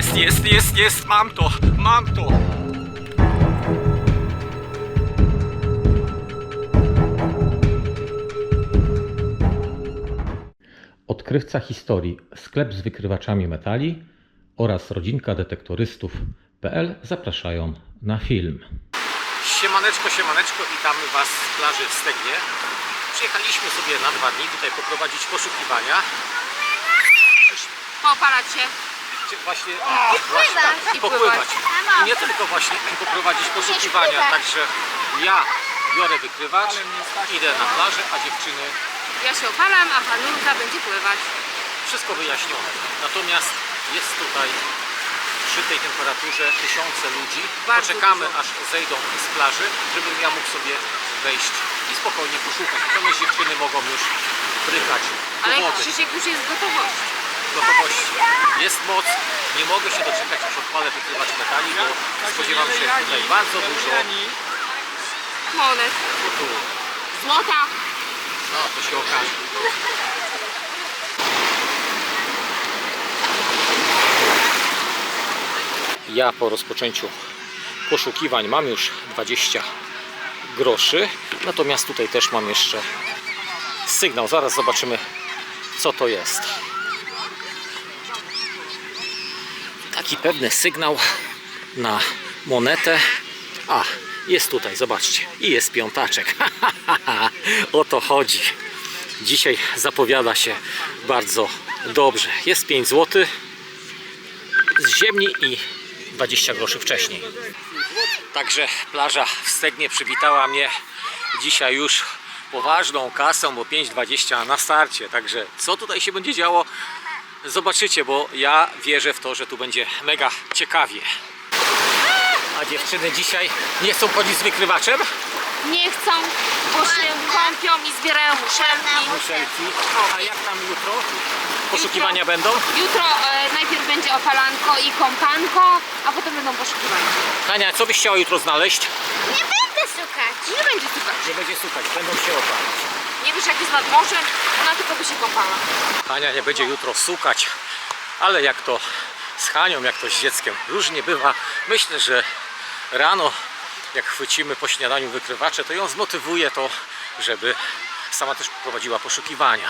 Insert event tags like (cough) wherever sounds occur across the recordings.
Jest, jest, jest, jest, mam to, mam to. Odkrywca historii, sklep z wykrywaczami metali oraz rodzinka detektorystów.pl zapraszają na film. Siemaneczko, siemaneczko, witamy Was z plaży w Stegnie. Przyjechaliśmy sobie na dwa dni tutaj poprowadzić poszukiwania. Poopalać się. Właśnie, właśnie tak, i I popływać. pływać. I nie tylko właśnie poprowadzić poszukiwania, także ja biorę wykrywacz, idę na plażę, a dziewczyny Ja się opalam, a panulka będzie pływać. wszystko wyjaśnione. Natomiast jest tutaj przy tej temperaturze tysiące ludzi. Bardzo Poczekamy dużo. aż zejdą z plaży, żebym ja mógł sobie wejść i spokojnie poszukać. Natomiast dziewczyny mogą już brykać do Ale wody. Krzysiek już jest gotowość. Gotowości. Jest moc. Nie mogę się doczekać, aż odpalę wykrywacz metali, bo spodziewam się tutaj bardzo dużo Monet. Złota. No, to się okaże. Ja po rozpoczęciu poszukiwań mam już 20 groszy, natomiast tutaj też mam jeszcze sygnał. Zaraz zobaczymy, co to jest. Taki pewny sygnał na monetę. A, jest tutaj, zobaczcie. I jest piątaczek. (laughs) o to chodzi. Dzisiaj zapowiada się bardzo dobrze. Jest 5 zł z ziemi i 20 groszy wcześniej. Także plaża w Stegnie przywitała mnie dzisiaj już poważną kasą, bo 5,20 na starcie. Także co tutaj się będzie działo, zobaczycie, bo ja wierzę w to, że tu będzie mega ciekawie. A dziewczyny dzisiaj nie chcą chodzić z wykrywaczem? Nie chcą, bo się kąpią i zbierają muszelki. Muszelki. A jak tam jutro? Poszukiwania będą? Jutro e, najpierw będzie opalanko i kąpanko, a potem będą poszukiwania. Hania, co byś chciała jutro znaleźć? Nie będę szukać. Nie będzie szukać. Nie będzie szukać, będą się opalać. Nie wiesz jak jest nad morzem, ona tylko by się kąpała. Hania nie będzie jutro sukać, ale jak to z Hanią, jak to z dzieckiem różnie bywa. Myślę, że rano jak chwycimy po śniadaniu wykrywacze, to ją zmotywuje to, żeby sama też prowadziła poszukiwania.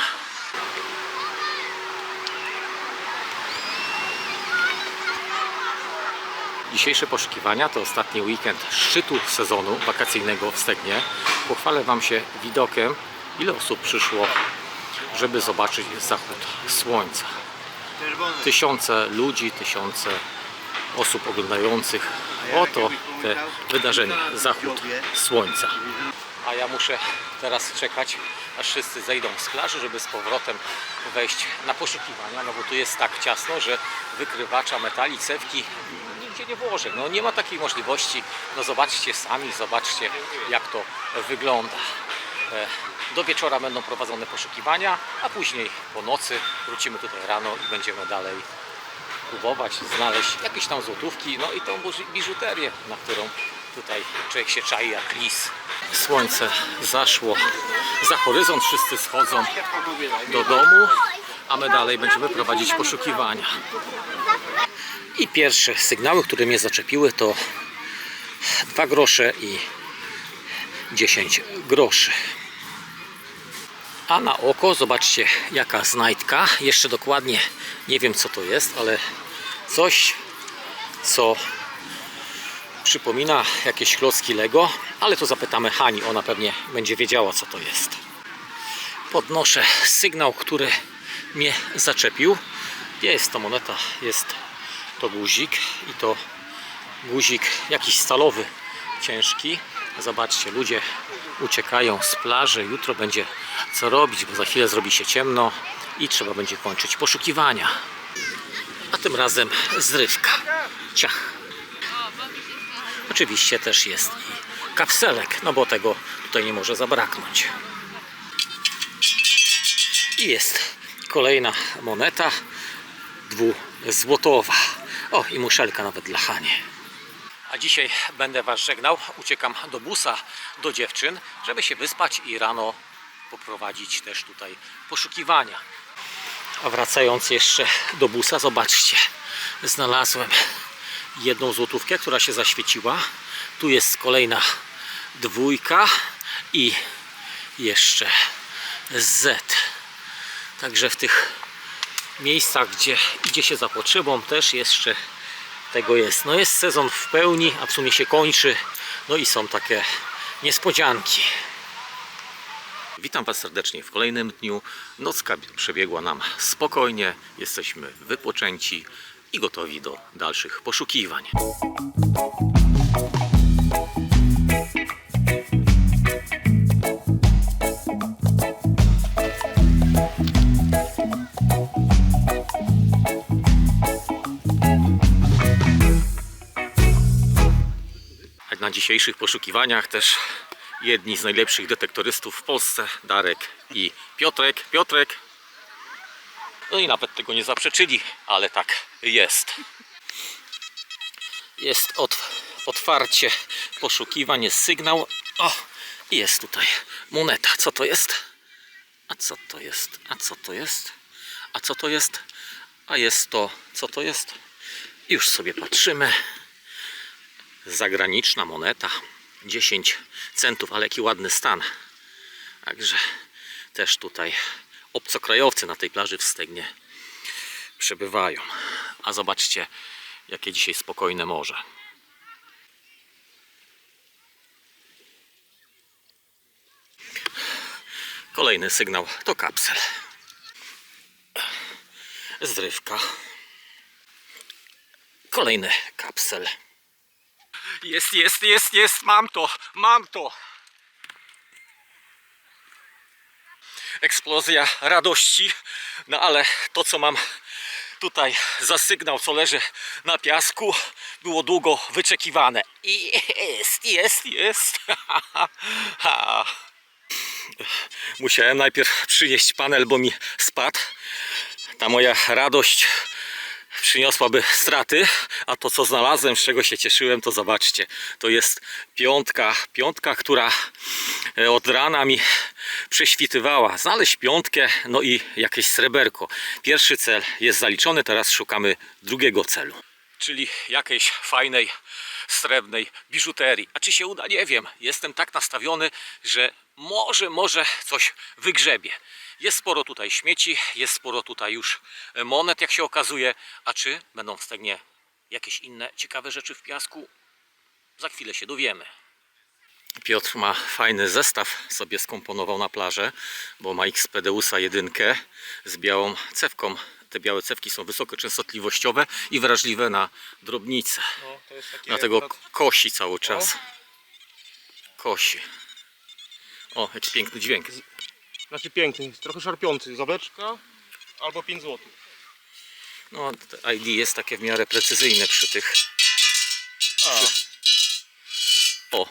Dzisiejsze poszukiwania to ostatni weekend szczytu sezonu wakacyjnego w Stegnie. Pochwalę Wam się widokiem, ile osób przyszło, żeby zobaczyć zachód słońca. Tysiące ludzi, tysiące osób oglądających oto te wydarzenia, zachód słońca. A ja muszę teraz czekać, aż wszyscy zejdą z plaży, żeby z powrotem wejść na poszukiwania, no bo tu jest tak ciasno, że wykrywacza metali, cewki nigdzie nie włożę. No nie ma takiej możliwości. No zobaczcie sami, zobaczcie jak to wygląda. Do wieczora będą prowadzone poszukiwania, a później po nocy wrócimy tutaj rano i będziemy dalej próbować znaleźć jakieś tam złotówki, no i tą biżuterię, na którą tutaj człowiek się czai jak lis. Słońce zaszło za horyzont, wszyscy schodzą do domu, a my dalej będziemy prowadzić poszukiwania. I pierwsze sygnały, które mnie zaczepiły to 2 grosze i 10 groszy. A na oko zobaczcie jaka znajdka. Jeszcze dokładnie nie wiem co to jest, ale coś co przypomina jakieś klocki Lego, ale to zapytamy Hani, ona pewnie będzie wiedziała co to jest. Podnoszę sygnał, który mnie zaczepił. Jest to moneta, jest to guzik i to guzik jakiś stalowy, ciężki. Zobaczcie, ludzie uciekają z plaży. Jutro będzie co robić, bo za chwilę zrobi się ciemno i trzeba będzie kończyć poszukiwania. A tym razem zrywka. Ciach. Oczywiście też jest i kapselek, no bo tego tutaj nie może zabraknąć. I jest kolejna moneta dwuzłotowa. O, i muszelka nawet dla Hanie. A dzisiaj będę Was żegnał. Uciekam do busa, do dziewczyn, żeby się wyspać i rano poprowadzić też tutaj poszukiwania. A wracając jeszcze do busa, zobaczcie, znalazłem jedną złotówkę, która się zaświeciła. Tu jest kolejna dwójka i jeszcze Z. Także w tych miejscach, gdzie idzie się za potrzebą, też jeszcze tego jest. No jest sezon w pełni, a w sumie się kończy. No i są takie niespodzianki. Witam Was serdecznie w kolejnym dniu. Nocka przebiegła nam spokojnie, jesteśmy wypoczęci i gotowi do dalszych poszukiwań. Na dzisiejszych poszukiwaniach też jedni z najlepszych detektorystów w Polsce, Darek i Piotrek. Piotrek. No i nawet tego nie zaprzeczyli, ale tak jest. Jest ot, otwarcie poszukiwań, jest sygnał. O, jest tutaj moneta. Co to jest? A co to jest? A co to jest? A co to jest? A jest to, co to jest? Już sobie patrzymy zagraniczna moneta 10 centów, ale jaki ładny stan. Także też tutaj obcokrajowcy na tej plaży w Stegnie przebywają. A zobaczcie jakie dzisiaj spokojne morze. Kolejny sygnał to kapsel. Zrywka kolejny kapsel jest, jest, jest, jest, mam to, mam to. Eksplozja radości, no ale to co mam tutaj za sygnał, co leży na piasku, było długo wyczekiwane. Jest, jest, jest. (laughs) Musiałem najpierw przynieść panel, bo mi spadł. Ta moja radość przyniosłaby straty, a to co znalazłem, z czego się cieszyłem, to zobaczcie, to jest piątka, piątka, która e, od rana mi prześwitywała. Znaleźć piątkę, no i jakieś sreberko. Pierwszy cel jest zaliczony, teraz szukamy drugiego celu. Czyli jakiejś fajnej, srebrnej biżuterii. A czy się uda? Nie wiem. Jestem tak nastawiony, że może, może coś wygrzebie. Jest sporo tutaj śmieci, jest sporo tutaj już monet, jak się okazuje. A czy będą w Stegnie jakieś inne ciekawe rzeczy w piasku? Za chwilę się dowiemy. Piotr ma fajny zestaw sobie skomponował na plażę, bo ma Xpedeusa 1 z białą cewką. Te białe cewki są wysokoczęstotliwościowe i wrażliwe na drobnice. No, to jest takie Dlatego akurat- kosi cały czas. Kosi. O, jaki piękny dźwięk. Znaczy piękny, trochę szarpiący. Zabeczka albo 5 zł. No, ID jest takie w miarę precyzyjne przy tych. A, O,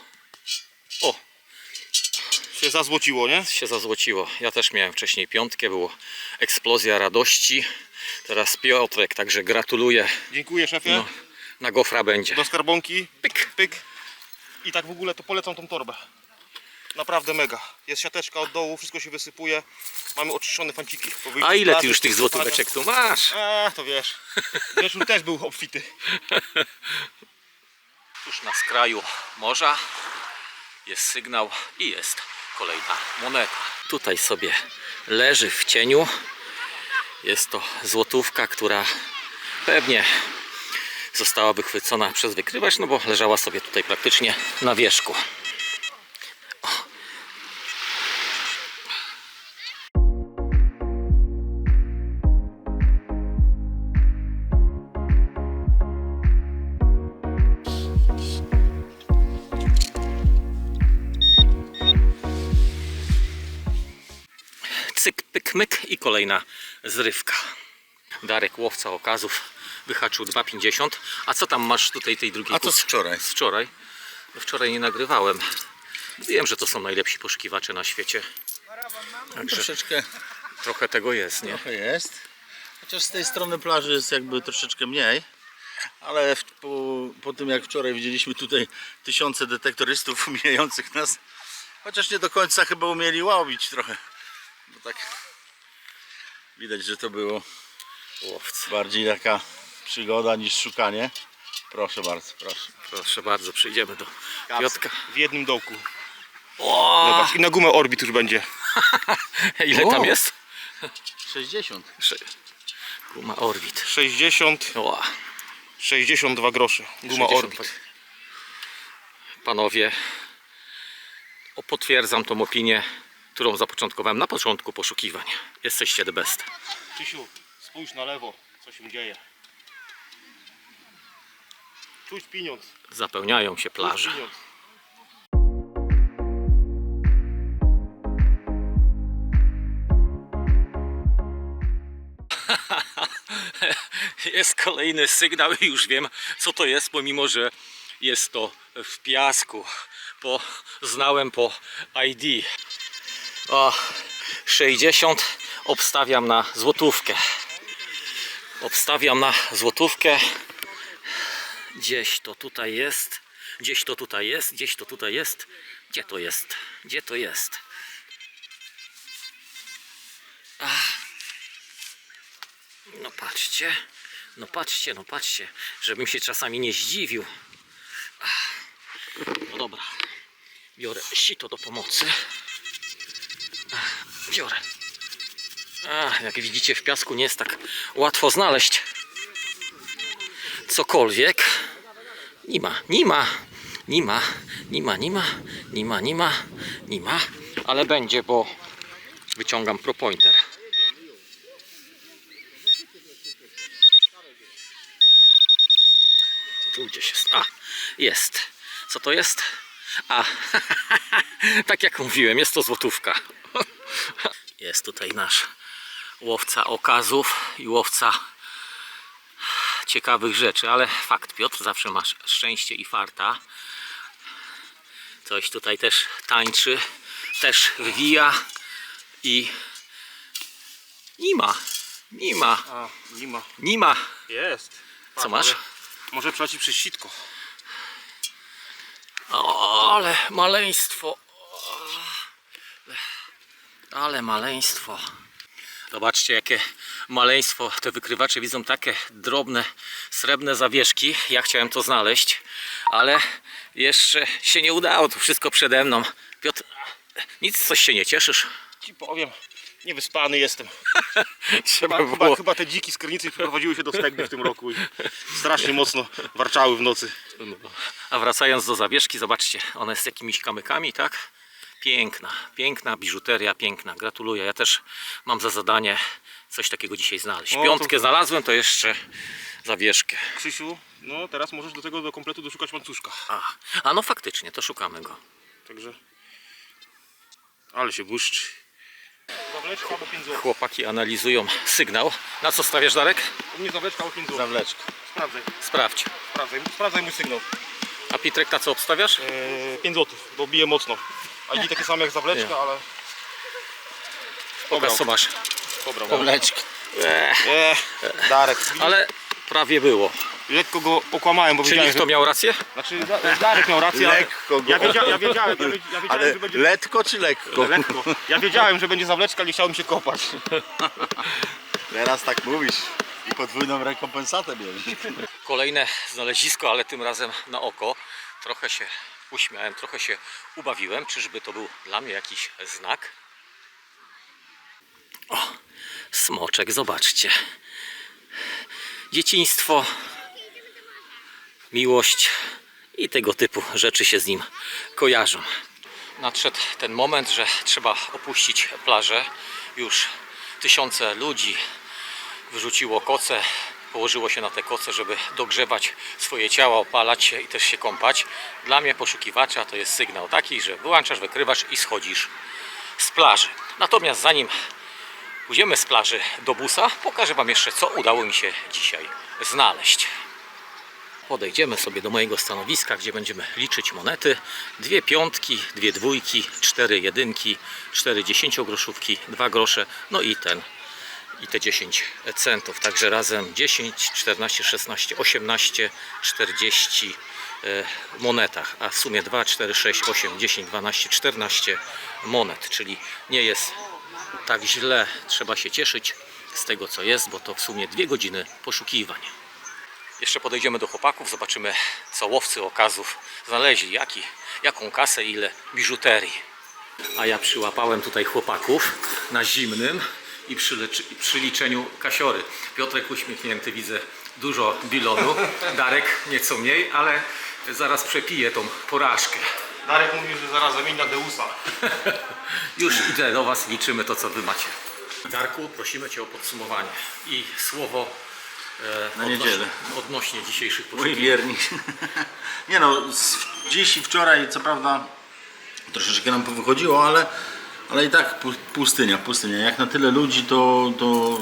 o, się zazłociło, nie? się zazłociło. Ja też miałem wcześniej piątkę, było eksplozja radości. Teraz Piotrek, także gratuluję. Dziękuję szefie. No, na gofra będzie. Do skarbonki. Pyk. Pyk. I tak w ogóle to polecam tą torbę. Naprawdę mega. Jest siateczka od dołu, wszystko się wysypuje. Mamy oczyszczone fanciki. A ile ty już tych złotóweczek tu masz? A, to wiesz. Wieczór też był obfity. (laughs) Tuż na skraju morza jest sygnał i jest kolejna moneta. Tutaj sobie leży w cieniu. Jest to złotówka, która pewnie została wychwycona przez wykrywacz, no bo leżała sobie tutaj praktycznie na wierzchu. Myk i kolejna zrywka. Darek, łowca okazów, wyhaczył 2,50. A co tam masz tutaj tej drugiej A to z wczoraj. Z wczoraj? Wczoraj nie nagrywałem. Wiem, że to są najlepsi poszukiwacze na świecie. Także Troszeczkę trochę tego jest, nie? trochę jest. Chociaż z tej strony plaży jest jakby troszeczkę mniej. Ale w, po, po tym jak wczoraj widzieliśmy tutaj tysiące detektorystów (laughs) mijających nas, chociaż nie do końca chyba umieli łowić trochę. Bo tak widać, że to było Łowcy. bardziej taka przygoda niż szukanie. Proszę bardzo, proszę. Proszę bardzo, przyjdziemy do Piotka. W jednym dołku. Zobacz, i na gumę Orbit już będzie. (laughs) ile tam jest? 60. Sze- Guma Orbit. 60, O, 62 grosze. Guma 60, Orbit. Panowie, o, potwierdzam tą opinię, którą zapoczątkowałem na początku poszukiwań. Jesteście the best. Krzysiu, spójrz na lewo, co się dzieje. Czuć pieniądz. Zapełniają się plaże. (laughs) Jest kolejny sygnał i już wiem co to jest, pomimo że jest to w piasku. Po, znałem po ID. O, 60 obstawiam na złotówkę. Obstawiam na złotówkę. Gdzieś to tutaj jest. Gdzieś to tutaj jest. Gdzieś to tutaj jest. Gdzie to jest? Gdzie to jest? No patrzcie, no patrzcie, no patrzcie, żebym się czasami nie zdziwił. Ach, No dobra, biorę sito do pomocy. Ach, Biorę. A, jak widzicie w piasku nie jest tak łatwo znaleźć cokolwiek. Nie ma, nie ma, nie ma, nie ma, nie ma, nie ma, nie ma, nie ma, ale będzie, bo wyciągam propointer. Tu gdzieś jest. A, jest. Co to jest? A, (laughs) tak jak mówiłem, jest to złotówka. Jest tutaj nasz łowca okazów i łowca ciekawych rzeczy, ale fakt, Piotr, zawsze masz szczęście i farta. Coś tutaj też tańczy, też wywija i nie ma, nie ma, A, nie ma. nie ma. Jest. Co masz? Może, może przeleci przez sitko. O, ale maleństwo. Ale maleństwo. Zobaczcie, jakie maleństwo. Te wykrywacze widzą takie drobne, srebrne zawieszki. Ja chciałem to znaleźć, ale jeszcze się nie udało. To wszystko przede mną. Piotr, nic coś się nie cieszysz? Ci powiem, niewyspany jestem. (laughs) Trzeba Chyba, chyba, chyba te dziki z Krynicy przyprowadziły się do Stegny w tym roku i strasznie mocno warczały w nocy. No. A wracając do zawieszki, zobaczcie, ona jest z jakimiś kamykami, tak? Piękna, piękna biżuteria, piękna. Gratuluję. Ja też mam za zadanie coś takiego dzisiaj znaleźć. O, to- Piątkę znalazłem, to jeszcze zawieszkę. Krzysiu, no teraz możesz do tego do kompletu doszukać łańcuszka. A, a no faktycznie, to szukamy go. Także. Ale się błyszczy. Zawleczka albo 5 zł. Chłopaki analizują sygnał. Na co stawiasz, Darek? U mnie zawleczka albo 5 zł. Zawleczka. Sprawdzaj, Sprawdź. sprawdzaj, sprawdzaj mój sygnał. A Pitrek, na co obstawiasz? Eee, 5 zł, bo bije mocno. ID takie same jak zawleczka, Nie. ale Pokaż, co masz. pobrał. Zawleczka. Ech, Eee, Darek, ale prawie było. lekko go okłamałem, bo Czyli wiedziałem, kto że... miał rację? Znaczy, Da- Darek miał rację, ale... Lekko go. Ja, wiedzia, ja wiedziałem, ja, wiedzia- ja wiedziałem, Ale że będzie... letko czy lekko? Lekko. Ja wiedziałem, że będzie zawleczka, nie chciałem się kopać. (laughs) Teraz tak mówisz. I podwójną rekompensatę bierzesz. Kolejne znalezisko, ale tym razem na oko. Trochę się uśmiałem, trochę się ubawiłem. Czyżby to był dla mnie jakiś znak? O, smoczek, zobaczcie. Dzieciństwo, miłość i tego typu rzeczy się z nim kojarzą. Nadszedł ten moment, że trzeba opuścić plażę. Już tysiące ludzi wyrzuciło koce, położyło się na te koce, żeby dogrzewać swoje ciała, opalać się i też się kąpać. Dla mnie poszukiwacza to jest sygnał taki, że wyłączasz, wykrywasz i schodzisz z plaży. Natomiast zanim pójdziemy z plaży do busa, pokażę Wam jeszcze, co udało mi się dzisiaj znaleźć. Podejdziemy sobie do mojego stanowiska, gdzie będziemy liczyć monety. Dwie piątki, dwie dwójki, cztery jedynki, cztery dziesięciogroszówki, dwa grosze, no i ten i te 10 centów. Także razem 10, 14, 16, 18, 40 e, monetach, a w sumie 2, 4, 6, 8, 10, 12, 14 monet, czyli nie jest tak źle. Trzeba się cieszyć z tego co jest, bo to w sumie dwie godziny poszukiwań. Jeszcze podejdziemy do chłopaków, zobaczymy co łowcy okazów znaleźli, jaki, jaką kasę, ile biżuterii. A ja przyłapałem tutaj chłopaków na zimnym i przy, leczy- i przy liczeniu kasiory. Piotrek uśmiechnięty, widzę dużo bilonu. Darek nieco mniej, ale zaraz przepije tą porażkę. Darek mówił, że zaraz zamieni na Deusa. (laughs) Już idę do Was, liczymy to, co Wy macie. Darku, prosimy Cię o podsumowanie i słowo e, Na odnośnie- niedzielę. odnośnie dzisiejszych Mój poszukiwań. wiernik. (laughs) Nie no, z- dziś i wczoraj co prawda troszeczkę nam wychodziło, ale, ale i tak pu- pustynia, pustynia. Jak na tyle ludzi, to, to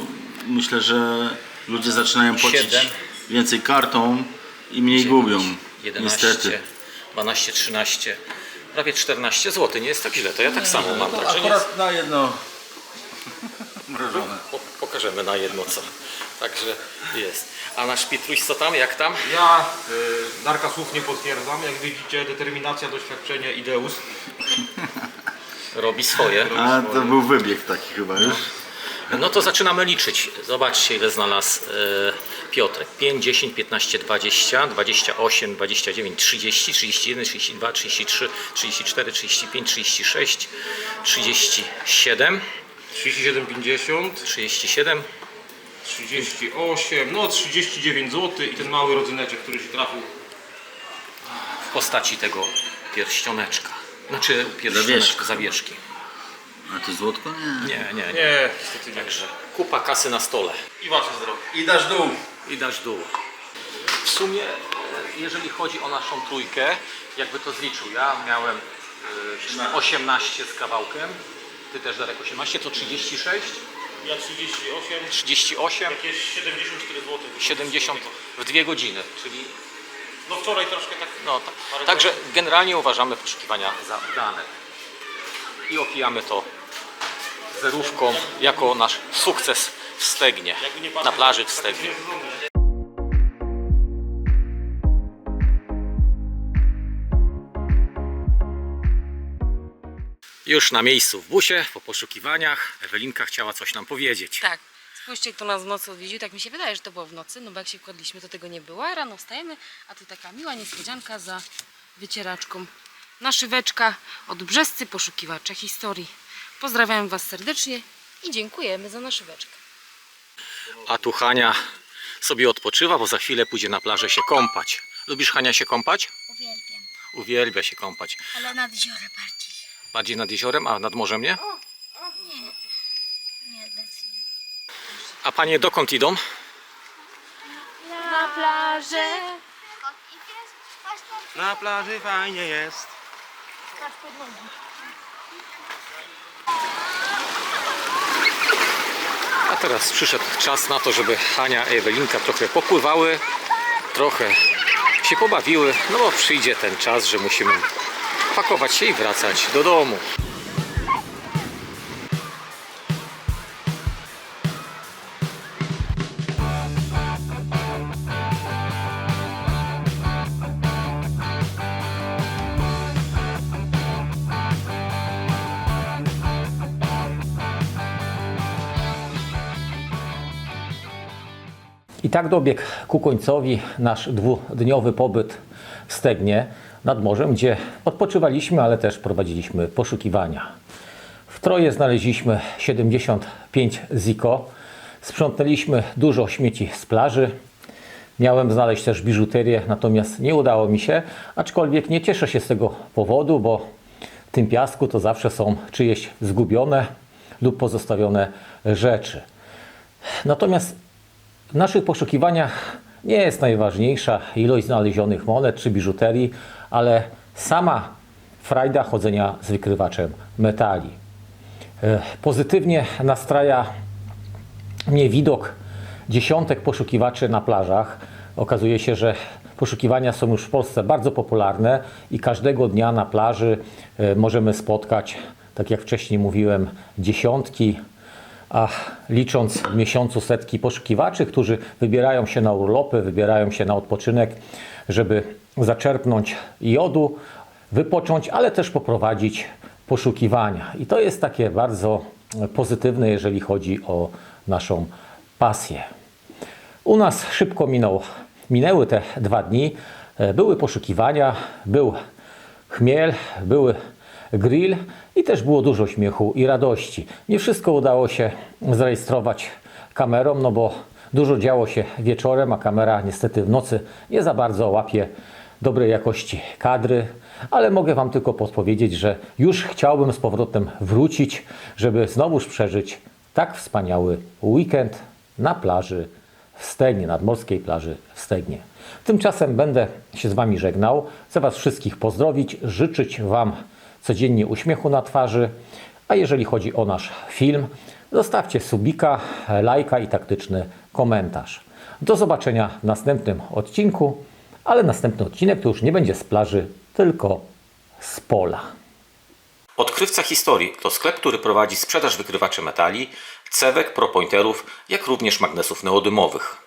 myślę, że ludzie zaczynają płacić Siedem. więcej kartą i mniej gubią. 11, Niestety. 12, 13, prawie 14 zł. Nie jest tak źle, to ja tak samo mam. No, Także nie jest, akurat na jedno (laughs) mrożone. po, pokażemy na jedno co. Także jest. A nasz Pietruś co tam, jak tam? Ja y, Darka słów nie potwierdzam. Jak widzicie, determinacja, doświadczenie i Deus. Robi swoje. A to był wybieg taki chyba już. No to zaczynamy liczyć. Zobaczcie ile znalazł e, Piotrek. 5, 10, 15, 20, 28, 29, 30, 31, 32, 33, 34, 35, 36, 37, 37,50, 37, 38, no 39 zł i ten mały rodzyneczek, który się trafił. w postaci tego pierścioneczka. Znaczy pierścioneczka, Zawieszka. zawieszki. A to złotko? Nie. Nie, nie, nie. Nie, niestety nie. Także kupa kasy na stole. I wasze zdrowie. I dasz dół. i dasz dół. W sumie, e, jeżeli chodzi o naszą trójkę, jakby to zliczył, ja miałem e, 18 z kawałkiem, ty też Darek 18, to 36, Ja 38, 38, jakieś 74 zł. 70 w dwie godziny, czyli No wczoraj troszkę tak. no, ta, także generalnie uważamy poszukiwania za udane i opijamy to zerówką jako nasz sukces w Stegnie, na plaży w tak Stegnie. Już na miejscu w busie, po poszukiwaniach, Ewelinka chciała coś nam powiedzieć. Tak. Spójrzcie, kto nas w nocy odwiedził. Tak mi się wydaje, że to było w nocy, no bo jak się kładliśmy, to tego nie było. A rano wstajemy, a tu taka miła niespodzianka za wycieraczką. Naszyweczka od Brzescy Poszukiwacze Historii. Pozdrawiam Was serdecznie i dziękujemy za naszyweczkę. A tu Hania sobie odpoczywa, bo za chwilę pójdzie na plażę się kąpać. Lubisz Hania się kąpać? Uwielbiam, Uwielbia się kąpać. ale nad jezioro bardziej. Bardziej nad jeziorem, a nad morzem nie? A panie dokąd idą? Na plażę. Na plaży fajnie jest. A teraz przyszedł czas na to, żeby Hania i Ewelinka trochę popływały, trochę się pobawiły, no bo przyjdzie ten czas, że musimy pakować się i wracać do domu. I tak dobiegł ku końcowi nasz dwudniowy pobyt w Stegnie nad morzem, gdzie odpoczywaliśmy, ale też prowadziliśmy poszukiwania. W Troje znaleźliśmy 75 ziko, sprzątnęliśmy dużo śmieci z plaży, Miałem znaleźć też biżuterię, natomiast nie udało mi się, aczkolwiek nie cieszę się z tego powodu, bo w tym piasku to zawsze są czyjeś zgubione lub pozostawione rzeczy. Natomiast w naszych poszukiwaniach nie jest najważniejsza ilość znalezionych monet czy biżuterii, ale sama frajda chodzenia z wykrywaczem metali. E, Pozytywnie nastraja mnie widok dziesiątek poszukiwaczy na plażach. Okazuje się, że poszukiwania są już w Polsce bardzo popularne i każdego dnia na plaży e, możemy spotkać, tak jak wcześniej mówiłem, dziesiątki, a licząc w miesiącu setki poszukiwaczy, którzy wybierają się na urlopy, wybierają się na odpoczynek, żeby zaczerpnąć jodu, wypocząć, ale też poprowadzić poszukiwania. I to jest takie bardzo pozytywne, jeżeli chodzi o naszą pasję. U nas szybko minął minęły te dwa dni. E, Były poszukiwania, był chmiel, były grill i też było dużo śmiechu i radości. Nie wszystko udało się zarejestrować kamerą, no bo dużo działo się wieczorem, a kamera niestety w nocy nie za bardzo łapie dobrej jakości kadry, ale mogę Wam tylko podpowiedzieć, że już chciałbym z powrotem wrócić, żeby znowuż przeżyć tak wspaniały weekend na plaży w Stegnie, nadmorskiej plaży w Stegnie. Tymczasem będę się z Wami żegnał. Chcę Was wszystkich pozdrowić, życzyć Wam codziennie uśmiechu na twarzy. A jeżeli chodzi o nasz film, zostawcie subika, lajka i taktyczny komentarz. Do zobaczenia w następnym odcinku, ale następny odcinek to już nie będzie z plaży, tylko z pola. Odkrywca Historii to sklep, który prowadzi sprzedaż wykrywaczy metali, cewek, propointerów, jak również magnesów neodymowych.